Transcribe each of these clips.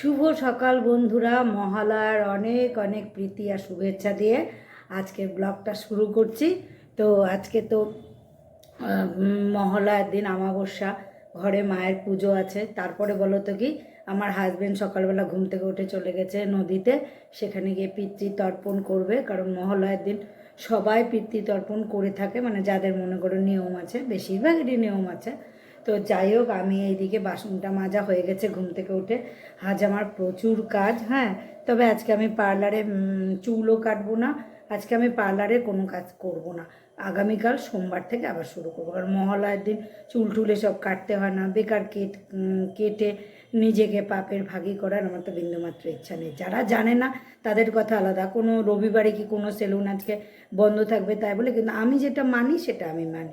শুভ সকাল বন্ধুরা। মহালয়ার অনেক অনেক প্রীতি আর শুভেচ্ছা দিয়ে আজকের ব্লগটা শুরু করছি। তো আজকে তো মহালয়ার দিন অমাবস্যা, ঘরে মায়ের পুজো আছে। তারপরে বলো তো কি, আমার হাজব্যান্ড সকালবেলা ঘুম থেকে উঠে চলে গেছে নদীতে। সেখানে গিয়ে পিতৃ তর্পণ করবে, কারণ মহালয়ার দিন সবাই পিতৃ তর্পণ করে থাকে। মানে যাদের মনে করো নিয়ম আছে, বেশিরভাগেরই নিয়ম আছে। তো যাই হোক, আমি এইদিকে বাসনটা মাজা হয়ে গেছে ঘুম থেকে উঠে। আজ আমার প্রচুর কাজ হ্যাঁ? তবে আজকে আমি পার্লারে চুলও কাটবো না। আজকে আমি পার্লারে কোনো কাজ করব না। আগামীকাল সোমবার থেকে আবার শুরু করব। কারণ মহালয়ার দিন চুল টুল এসব কাটতে হয় না। বেকার কেট কেটে নিজেকে পাপের ভাগি করার আমার তো বিন্দুমাত্র ইচ্ছা নেই। যারা জানে না, তাদের কথা আলাদা। কোনো রবিবারে কি কোনো সেলুন আজকে বন্ধ থাকবে তাই বলে? কিন্তু আমি যেটা মানি, সেটা আমি মানি।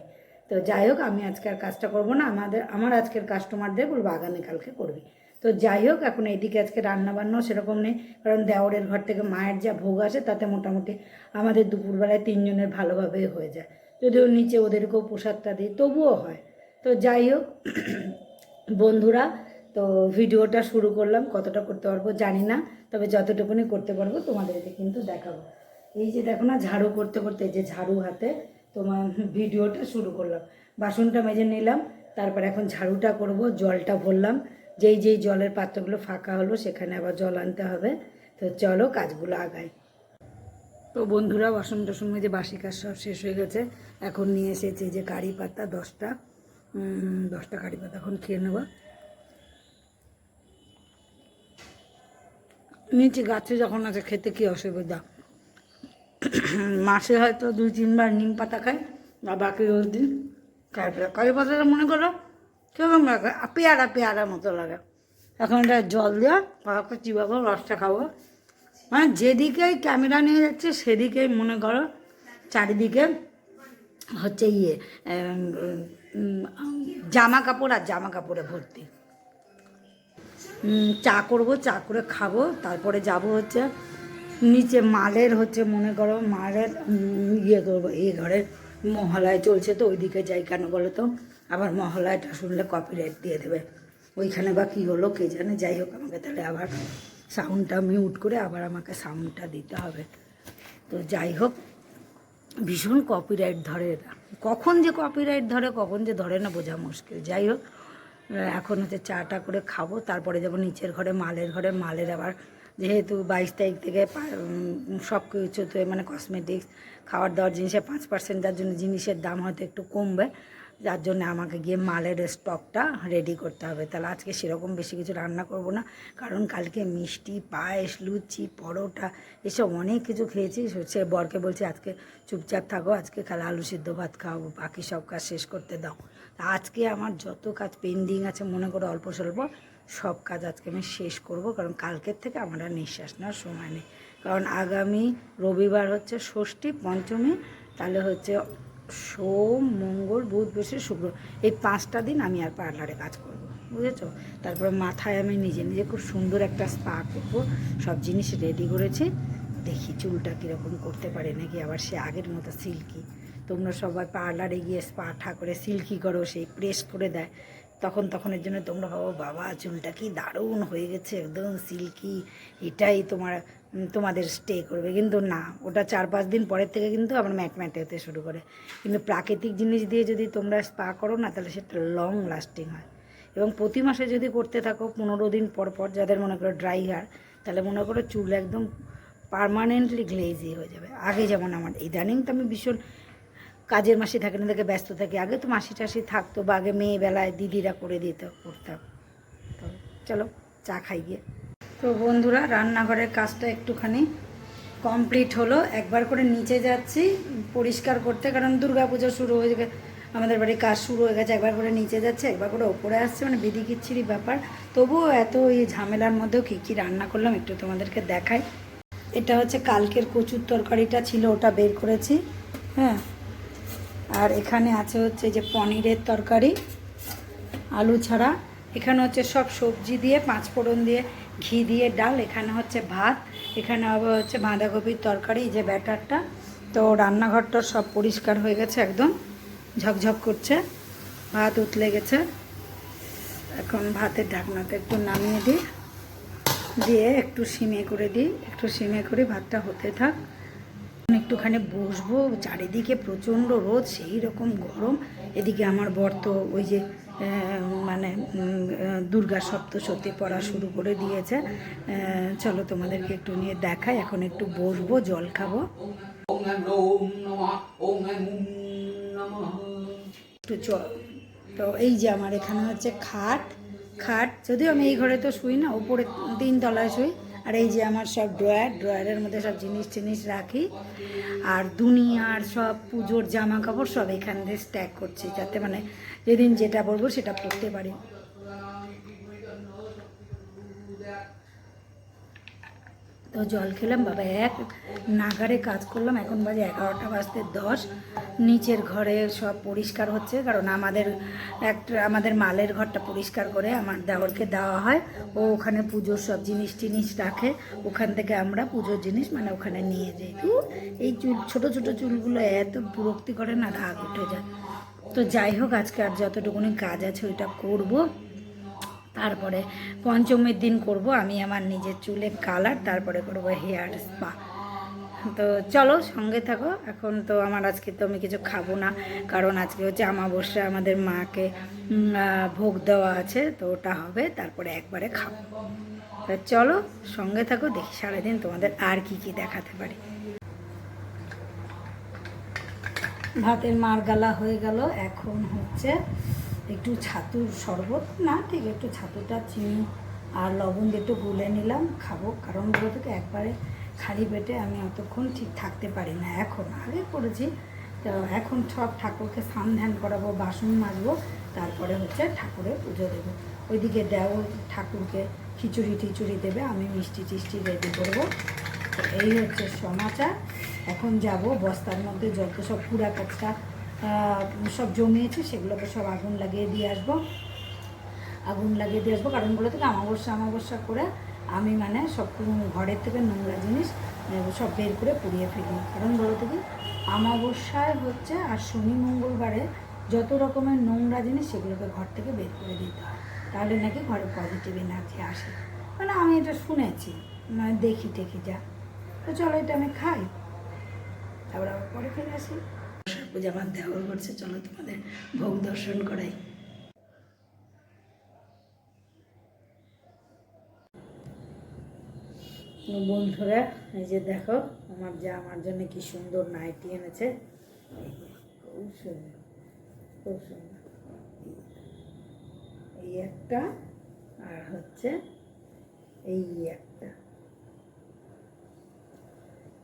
তো যাই হোক, আমি আজকে আর কাজটা করব না। আমাদের, আমার আজকের কাস্টমারদের বলব আগামীকালকে করবি। তো যাই হোক, এখন এইদিকে আজকে রান্নাবান্নাও সেরকম নেই, কারণ দেওরের ঘর থেকে মায়ের যা ভোগ আসে, তাতে মোটামুটি আমাদের দুপুরবেলায় তিনজনের ভালোভাবে হয়ে যায়। যদিও নিচে ওদেরকেও প্রসাদটা দিই, তবুও হয়। তো যাই হোক, বন্ধুরা, তো ভিডিওটা শুরু করলাম, কতটা করতে পারব জানি না, তবে যতটুকুনি করতে পারব তোমাদেরকে কিন্তু দেখাবো। এই যে দেখো না, ঝাড়ু করতে করতে, এই যে ঝাড়ু হাতে তোমার ভিডিওটা শুরু করলাম। বাসনটা মেজে নিলাম, তারপর এখন ঝাড়ুটা করব, জলটা ভরলাম। যেই যেই জলের পাত্রগুলো ফাঁকা হলো, সেখানে আবার জল আনতে হবে। তো চলো কাজগুলো আগাই। তো বন্ধুরা, বাসন টাসন মেজে বাসি কাজ সব শেষ হয়ে গেছে। এখন নিয়ে এসেছে যে কারি পাতা দশটা। দশটা কারি পাতা এখন খেয়ে নেব। নিচে গাছে যখন আছে, খেতে কি অসুবিধা? মাসে হয়তো দুই, তিনবার নিম পাতা খায় আর বাকি রোজ দিন কারি পাতা পাতাটা মনে করো? কীরকম লাগে? পেয়ারা পেয়ারা মতো লাগে। এখন এটা জল দেওয়া কাউকে চিবাবো, রসটা খাব। মানে যেদিকেই ক্যামেরা নিয়ে যাচ্ছে, সেদিকেই মনে করো, চারিদিকে হচ্ছে ইয়ে জামা কাপড় আর জামা কাপড়ে ভর্তি। চা করব, চা করে খাব, তারপরে যাব হচ্ছে নিচে মালের হচ্ছে, মনে করো মালের ইয়ে করব, এই ঘরের মহালয় চলছে তো, ওইদিকে যাই কেন বলো তো? আবার মহলায়টা শুনলে কপিরাইট দিয়ে দেবে। ওইখানে বা কী হলো কে জানে? যাই হোক, আমাকে তাহলে আবার সাউন্ডটা মিউট করে আবার আমাকে সাউন্ডটা দিতে হবে। তো যাই হোক, ভীষণ কপিরাইট ধরে এরা। কখন যে কপিরাইট ধরে, কখন যে ধরে না, বোঝা মুশকিল। যাই হোক, এখন হচ্ছে চাটা করে খাব, তারপরে যাব নিচের ঘরে, মালের ঘরে, মালের আবার যেহেতু বাইশ তারিখ থেকে সব কিছুতে মানে কসমেটিক্স খাওয়ার দাওয়ার জিনিসে পাঁচ পার্সেন্ট যার জন্য জিনিসের দাম হয়তো একটু কমবে, যার জন্য আমাকে গিয়ে মালের স্টকটা রেডি করতে হবে। তাহলে আজকে সেরকম বেশি কিছু রান্না করব না, কারণ কালকে মিষ্টি, পায়েস, লুচি, পরোটা, এসব অনেক কিছু খেয়েছি। সে বরকে বলছি, আজকে চুপচাপ থাকো, আজকে খালি আলু সিদ্ধ ভাত খাওয়াবো, বাকি সব কাজ শেষ করতে দাও। তা আজকে আমার যত কাজ পেন্ডিং আছে, মনে করো অল্প স্বল্প, সব কাজ আজকে আমি শেষ করব, কারণ কালকের থেকে আমার আর নিঃশ্বাস নেওয়ার সময় নেই। কারণ আগামী রবিবার হচ্ছে ষষ্ঠী, পঞ্চমী, তাহলে হচ্ছে সোম, মঙ্গল, বুধ, বৃহস্পতি, শুক্র, এই পাঁচটা দিন আমি আর পার্লারে কাজ করব, বুঝেছ? তারপরে মাথায় আমি নিজে নিজে খুব সুন্দর একটা স্পা করব, সব জিনিস রেডি করেছি। দেখি চুলটা কীরকম করতে পারে নাকি? আবার সে আগের মতো সিল্কি। তোমরা সবাই পার্লারে গিয়ে স্পা করে সিল্কি করো, সেই প্রেস করে দেয়। তখন তখন এর জন্য তোমরা ভাবো, বাবা, চুলটা কি দারুণ হয়ে গেছে, একদম সিল্কি। এটাই তোমার তোমাদের স্টে করবে। কিন্তু না, ওটা চার পাঁচ দিন পরের থেকে কিন্তু আবার ম্যাট ম্যাটে হতে শুরু করে। কিন্তু প্রাকৃতিক জিনিস দিয়ে যদি তোমরা স্পা করো না, তাহলে সেটা লং লাস্টিং হয়। এবং প্রতি মাসে যদি করতে থাকো, পনেরো দিন পর পর যাদের মনে করো ড্রাই হেয়ার তাহলে মনে করো চুল একদম পারমানেন্টলি গ্লেজি হয়ে যাবে। আগে যেমন আমার, ইদানিং তো আমি ভীষণ কাজের মাসি থাকে না দেখে ব্যস্ত থাকি। আগে তো মাসি টাসি থাকতো বা আগে মেয়েবেলায় দিদিরা করে দিত, করতাম। তো চলো, চা খাই গিয়ে। তো বন্ধুরা, রান্নাঘরের কাজটা একটুখানি কমপ্লিট হলো। একবার করে নিচে যাচ্ছি, পরিষ্কার করতে, কারণ দুর্গাপুজো শুরু হয়ে যাবে আমাদের বাড়ির কাজ শুরু হয়ে গেছে। একবার করে নিচে যাচ্ছে, একবার করে ওপরে আসছে মানে বিধি কিচ্ছিরই ব্যাপার। তবুও এত এই ঝামেলার মধ্যেও কী কী রান্না করলাম একটু তোমাদেরকে দেখাই। এটা হচ্ছে কালকের কচুর তরকারিটা ছিল, ওটা বের করেছি। হ্যাঁ। আর এখানে আছে হচ্ছে যে পনিরের তরকারি, আলু ছাড়া। এখানে হচ্ছে সব সবজি দিয়ে, পাঁচ ফোড়ন দিয়ে ঘি দিয়ে ডাল, এখানে হচ্ছে ভাত, এখানে আবার হচ্ছে বাঁধাকপির তরকারি যে ব্যাটারটা। তো রান্নাঘরটা সব পরিষ্কার হয়ে গেছে একদম, ঝকঝক করছে, ভাত উতলে গেছে। এখন ভাতের ঢাকনাটা একটু নামিয়ে দিই। দিয়ে একটু সিমে করে দিই, একটু সিমে করে ভাতটা হতে থাক। একটুখানি বসবো, চারিদিকে প্রচণ্ড রোদ, সেই রকম গরম। এদিকে আমার বর তো ওই যে মানে দুর্গা সপ্তশতী পড়া শুরু করে দিয়েছে। চলো তোমাদেরকে একটু নিয়ে দেখাই, এখন একটু বসবো, জল খাব। একটু চল তো এই যে আমার এখানে হচ্ছে খাট। খাট, যদিও আমি এই ঘরে তো শুই না উপরে তিন তলায় শুই। আর এই যে আমার সব ড্রয়ার, ড্রয়ারের মধ্যে সব জিনিস টিনিস রাখি। আর দুনিয়ার সব পুজোর জামা কাপড় সব এখান দিয়ে স্ট্যাক করছি, যাতে মানে যেদিন যেটা পরবো সেটা পরতে পারি। তো জল খেলাম, বাবা এক নাগারে কাজ করলাম, এখন বাজে এগারোটা বাজতে দশ। নিচের ঘরে সব পরিষ্কার হচ্ছে, কারণ আমাদের একটা, আমাদের মালের ঘরটা পরিষ্কার করে আমার দেওরকে দেওয়া হয়। ও ওখানে পুজোর সব জিনিস টিনিস রাখে, ওখান থেকে আমরা পুজোর জিনিস মানে ওখানে নিয়ে যাই। তো এই চুল, ছোটো ছোটো চুলগুলো এত বিরক্তি করে না, রাগ উঠে যায়। তো যাই হোক, আজকে আর যতটুকুনি কাজ আছে ওইটা করব। তারপরে পঞ্চমীর দিন করব আমি আমার নিজের চুলে কালার তারপরে করব হেয়ার স্পা তো চলো সঙ্গে থাকো, এখন তো আমার আজকে তো আমি কিছু খাব না, কারণ আজকে হচ্ছে আমাবস্যা, আমাদের মাকে ভোগ দেওয়া আছে, তো ওটা হবে, তারপরে একবারে খাব। তা চলো সঙ্গে থাকো, দেখি সারাদিন তোমাদের আর কি কি দেখাতে পারি। ভাতের মার গালা হয়ে গেল, এখন হচ্ছে একটু ছাতুর শরবত, না ঠিক একটু ছাতুটা, চিনি আর লবণ দিয়ে একটু গুলে নিলাম, খাব। কারণ ওগুলো থেকে একবারে খালি পেটে আমি অতক্ষণ ঠিক থাকতে পারি না। এখন আগে করেছি, তো এখন সব ঠাকুরকে স্নান ধ্যান করাবো, বাসন মাজবো, তারপরে হচ্ছে ঠাকুরের পুজো দেবো। ওইদিকে দেও ঠাকুরকে খিচুড়ি টিচুড়ি দেবে, আমি মিষ্টি টিষ্টি রেডি করব। এই হচ্ছে সমাচার। এখন যাব, বস্তার মধ্যে যত সব পুরা কাজটা সব জমিয়েছে সেগুলোকে সব আগুন লাগিয়ে দিয়ে আসব। আগুন লাগিয়ে দিয়ে আসব, কারণ বলে থেকে আমাবস্যা আমাবস্যা করে আমি মানে সব ঘরের থেকে নোংরা জিনিস সব বের করে পুড়িয়ে ফেলি। কারণ বলে থেকে আমাবস্যায় হচ্ছে আর শনি মঙ্গলবারে যত রকমের নোংরা জিনিস, সেগুলোকে ঘর থেকে বের করে দিতে হয়। তাহলে নাকি ঘরে পজিটিভ এনার্জি আসে। মানে আমি এটা শুনেছি মানে দেখি টেখি যা। তো চলো এটা আমি খাই। তারপর আবার পরে ফিরে আসি। পূজা আমার দেওয়ার করছে, চলো তোমাদের ভোগ দর্শন করাই। বন্ধুরা, এই যে দেখো, আমার যা আমার জন্য কি সুন্দর নাইটি এনেছে। খুব সুন্দর খুব সুন্দর। এই একটা, আর হচ্ছে এই একটা।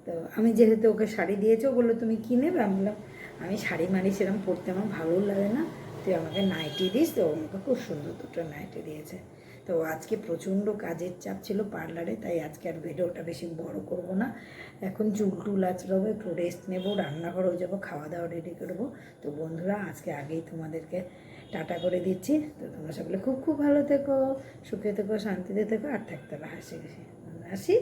তো আমি যেহেতু ওকে শাড়ি দিয়েছ বলল, তুমি কি নেবে? আমি বললাম আমি শাড়ি মারি সেরকম পরতে আমার ভালো লাগে না। তুই আমাকে নাইটি দিস, তো আমাকে খুব সুন্দর দুটো নাইটি দিয়েছে। তো আজকে প্রচণ্ড কাজের চাপ ছিল পার্লারে, তাই আজকে আর ভিডিওটা বেশি বড় করব না। এখন চুল টুল আচড়াবো, একটু রেস্ট নেব রান্নাঘরেও যাব খাওয়া দাওয়া রেডি করব। তো বন্ধুরা, আজকে আগেই তোমাদেরকে টাটা করে দিচ্ছি। তো তোমরা সকলে খুব খুব ভালো থেকো, সুখে থেকো, শান্তিতে থেকো, আর থাকতে হবে হাসি খুশি। আসি।